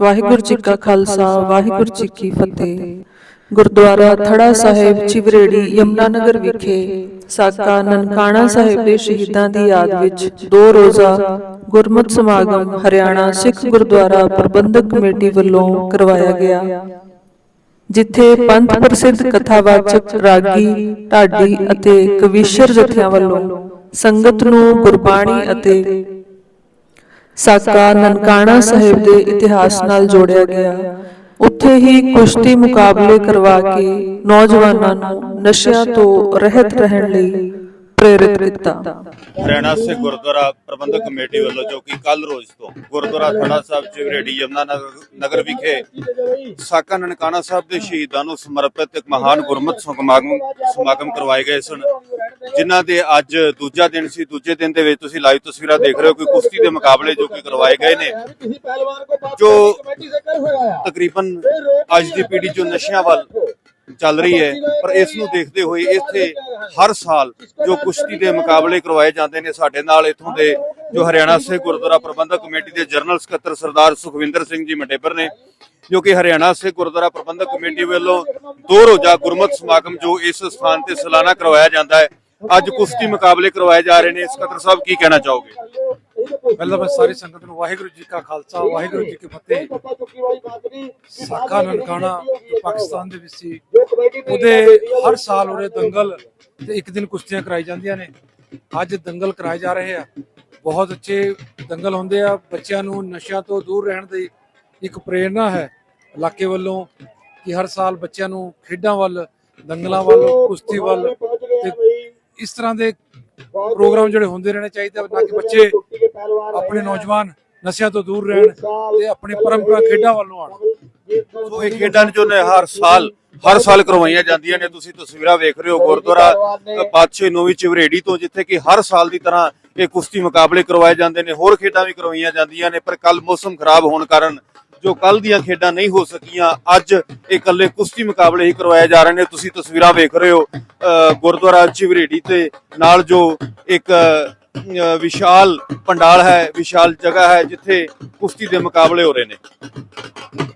ਵਾਹਿਗੁਰੂ ਜੀ ਕਾ ਖਾਲਸਾ ਵਾਹਿਗੁਰੂ ਜੀ ਕੀ ਫਤਿਹ। ਗੁਰਦੁਆਰਾ ਥੜਾ ਸਾਹਿਬ ਚਿਵਰੇੜੀ ਯਮੁਨਾਨਗਰ ਵਿਖੇ ਸਾਕਾ ਨਨਕਾਣਾ ਸਾਹਿਬ ਦੇ ਸ਼ਹੀਦਾਂ ਦੀ ਯਾਦ ਵਿੱਚ ਦੋ ਰੋਜ਼ਾ ਗੁਰਮਤਿ ਸਮਾਗਮ ਹਰਿਆਣਾ ਸਿੱਖ ਗੁਰਦੁਆਰਾ ਪ੍ਰਬੰਧਕ ਕਮੇਟੀ ਵੱਲੋਂ ਕਰਵਾਇਆ ਗਿਆ। ਜਿੱਥੇ ਪੰਥ ਪ੍ਰਸਿੱਧ ਕਥਾਵਾਚਕ ਰਾਗੀ ਢਾਡੀ ਅਤੇ ਕਵੀਸ਼ਰ ਜਥਿਆਂ ਵੱਲੋਂ ਸੰਗਤ ਨੂੰ ਗੁਰਬਾਣੀ ਅਤੇ ਸਾਕਾ ਨਨਕਾਣਾ ਸਾਹਿਬ ਦੇ ਇਤਿਹਾਸ ਨਾਲ ਜੋੜਿਆ ਗਿਆ। ਉੱਥੇ ਹੀ ਕੁਸ਼ਤੀ ਮੁਕਾਬਲੇ ਕਰਵਾ ਕੇ ਨੌਜਵਾਨਾਂ ਨੂੰ ਨਸ਼ਿਆਂ ਤੋਂ ਰਹਿਤ ਰਹਿਣ ਲਈ ਪ੍ਰੇਰਿਤ ਕੀਤਾ। ਹਰਿਆਣਾ ਸੇ ਗੁਰਦੁਆਰਾ ਪ੍ਰਬੰਧਕ ਕਮੇਟੀ ਵੱਲੋਂ ਜੋ ਕਿ ਕੱਲ ਰੋਜ਼ ਤੋਂ ਗੁਰਦੁਆਰਾ ਥੜਾ ਸਾਹਿਬ ਚਿਵਰੇਡੀ ਯਮਨਾ ਨਗਰ ਵਿਖੇ ਸਾਕਾ ਨਨਕਾਣਾ ਸਾਹਿਬ ਦੇ ਸ਼ਹੀਦਾਂ ਨੂੰ ਸਮਰਪਿਤ ਇੱਕ ਮਹਾਨ ਗੁਰਮਤਿ ਸਮਾਗਮ ਸਮਾਗਮ ਕਰਵਾਏ ਗਏ ਸਨ। ਜਿਨ੍ਹਾਂ ਦੇ ਅੱਜ ਦੂਜਾ ਦਿਨ ਸੀ, ਦੂਜੇ ਦਿਨ ਦੇ ਵਿੱਚ ਤੁਸੀਂ ਲਾਈਵ ਤਸਵੀਰਾਂ ਦੇਖ ਰਹੇ ਹੋ ਕਿ ਕੁਸ਼ਤੀ ਦੇ ਮੁਕਾਬਲੇ ਜੋ ਕਿ ਕਰਵਾਏ ਗਏ ਨੇ। ਜੋ ਤਕਰੀਬਨ ਅੱਜ ਦੀ ਪੀੜ੍ਹੀ ਜੋ ਨਸ਼ਿਆਂ ਵੱਲ ਚੱਲ ਰਹੀ ਹੈ, ਪਰ ਇਸ ਨੂੰ ਦੇਖਦੇ ਹੋਏ ਇੱਥੇ ਹਰ ਸਾਲ ਜੋ ਕੁਸ਼ਤੀ ਦੇ ਮੁਕਾਬਲੇ ਕਰਵਾਏ ਜਾਂਦੇ ਨੇ, ਸਾਡੇ ਨਾਲ ਇਥੋਂ ਦੇ ਜੋ ਹਰਿਆਣਾ ਸਿੱਖ ਗੁਰਦੁਆਰਾ ਪ੍ਰਬੰਧਕ ਕਮੇਟੀ ਦੇ ਜਨਰਲ ਸਕੱਤਰ ਸਰਦਾਰ ਸੁਖਵਿੰਦਰ ਸਿੰਘ ਜੀ ਮਟੇਬਰ ਨੇ, ਜੋ ਕਿ ਹਰਿਆਣਾ ਸਿੱਖ ਗੁਰਦੁਆਰਾ ਪ੍ਰਬੰਧਕ ਕਮੇਟੀ ਵੱਲੋਂ ਦੋ ਰੋਜ਼ਾ ਗੁਰਮਤਿ ਸਮਾਗਮ ਜੋ ਇਸ ਸਥਾਨ ਤੇ ਸਾਲਾਨਾ ਕਰਵਾਇਆ ਜਾਂਦਾ ਹੈ ਅੱਜ ਕੁਸ਼ਤੀ ਮੁਕਾਬਲੇ ਕਰਵਾਏ ਜਾ ਰਹੇ ਨੇ। ਸਕੱਤਰ ਸਾਹਿਬ ਕੀ ਕਹਿਣਾ ਚਾਹੋਗੇ? ਪਹਿਲਾਂ ਮੈਂ ਸਾਰੀ ਸੰਗਤ ਨੂੰ ਵਾਹਿਗੁਰੂ ਜੀ ਕਾ ਖਾਲਸਾ, ਵਾਹਿਗੁਰੂ ਜੀ ਕੀ ਫਤਿਹ। ਸਾਖਾ ਨਨਕਾਣਾ ਪਾਕਿਸਤਾਨ ਦੇ ਵਿੱਚ ਸੀ, ਉਹਦੇ ਹਰ ਸਾਲ ਉਹਦੇ ਦੰਗਲ ਤੇ ਇੱਕ ਦਿਨ ਕੁਸ਼ਤੀਆਂ ਕਰਾਈ ਜਾਂਦੀਆਂ ਨੇ। ਅੱਜ ਦੰਗਲ ਕਰਾਏ ਜਾ ਰਹੇ ਆ। ਬਹੁਤ ਅੱਛੇ ਦੰਗਲ ਹੁੰਦੇ ਆ। ਬੱਚਿਆਂ ਨੂੰ ਨਸ਼ਿਆਂ ਤੋਂ ਦੂਰ ਰਹਿਣ ਦੀ ਇੱਕ ਪ੍ਰੇਰਣਾ ਹੈ। ਇਲਾਕੇ ਵੱਲੋਂ ਕਿ ਹਰ ਸਾਲ ਬੱਚਿਆਂ ਨੂੰ ਖੇਡਾਂ ਵੱਲ, ਦੰਗਲਾਂ ਵੱਲ, ਕੁਸ਼ਤੀ ਵੱਲ ਤੇ ਇਸ ਤਰ੍ਹਾਂ ਦੇ ਪ੍ਰੋਗਰਾਮ ਜਿਹੜੇ ਹੁੰਦੇ ਰਹਿਣੇ ਚਾਹੀਦੇ ਤਾਂ ਕਿ ਬੱਚੇ ਆਪਣੇ ਨੌਜਵਾਨ ਨਸ਼ਿਆਂ ਤੋਂ ਦੂਰ ਰਹਿਣ ਤੇ ਆਪਣੀ ਪਰੰਪਰਾ ਖੇਡਾਂ ਵੱਲੋਂ ਆਉਣ। ਸੋ ਇਹ ਖੇਡਾਂ ਜੋ ਨੇ ਹਰ ਸਾਲ ਹਰ ਸਾਲ ਕਰਵਾਈਆਂ ਜਾਂਦੀਆਂ ਨੇ। ਤੁਸੀਂ ਤਸਵੀਰਾਂ ਵੇਖ ਰਹੇ ਹੋ ਗੁਰਦੁਆਰਾ ਅ, ਨੋਵੀ ਚਿਵਰੇੜੀ ਤੋਂ ਜਿੱਥੇ ਕਿ ਹਰ ਸਾਲ ਦੀ ਤਰ੍ਹਾਂ ਇਹ ਕੁਸ਼ਤੀ ਮੁਕਾਬਲੇ ਕਰਵਾਏ ਜਾਂਦੇ ਨੇ। ਹੋਰ ਖੇਡਾਂ ਵੀ ਕਰਵਾਈਆਂ ਜਾਂਦੀਆਂ ਨੇ ਪਰ ਕੱਲ ਮੌਸਮ ਖਰਾਬ ਹੋਣ ਕਾਰਨ ਜੋ ਕੱਲ ਦੀਆਂ ਖੇਡਾਂ ਨਹੀਂ ਹੋ ਸਕੀਆਂ, ਅੱਜ ਇਹ ਇਕੱਲੇ ਕੁਸ਼ਤੀ ਮੁਕਾਬਲੇ ਹੀ ਕਰਵਾਏ ਜਾ ਰਹੇ ਨੇ। ਤੁਸੀਂ ਤਸਵੀਰਾਂ ਵੇਖ ਰਹੇ ਹੋ ਗੁਰਦੁਆਰਾ ਚਿਵਰੇੜੀ ਤੇ ਨਾਲ ਜੋ ਇੱਕ ਵਿਸ਼ਾਲ ਪੰਡਾਲ ਹੈ, ਵਿਸ਼ਾਲ ਜਗ੍ਹਾ ਹੈ, ਜਿੱਥੇ ਕੁਸ਼ਤੀ ਦੇ ਮੁਕਾਬਲੇ ਹੋ ਰਹੇ ਨੇ।